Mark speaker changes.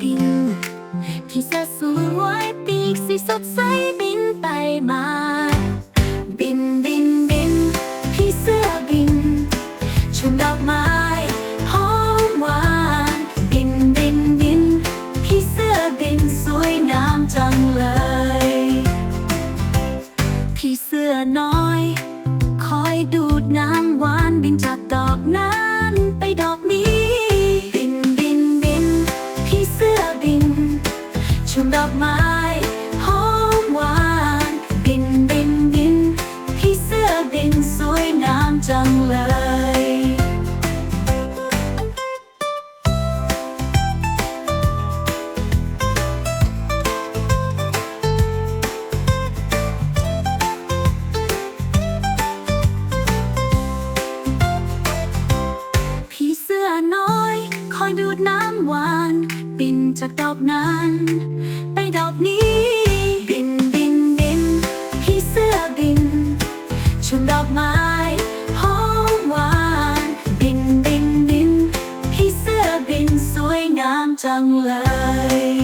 Speaker 1: บินพี่เสื้อสวยปีกสีสดใสบินไปมา บินบินบินพี่เสื้อบิน ชมดอกไม้หอมหวาน บินบินบินพี่เสื้อบินสวยงามจังเลย พี่เสื้อน้อย คอยดูดน้ำหวานบินจากดอกนั้น ชมดอกไม้หอมหวาน บินบินบินพี่เสื้อบินสวยงามจังเลย อยดูดน้ำหวาน บินจากดอกนั้น ไปดอกนี้ บินบินบินพี่เสื้อบินชมดอกไม้หอมหวาน บินบินบินพี่เสื้อบินสวยงามจังเลย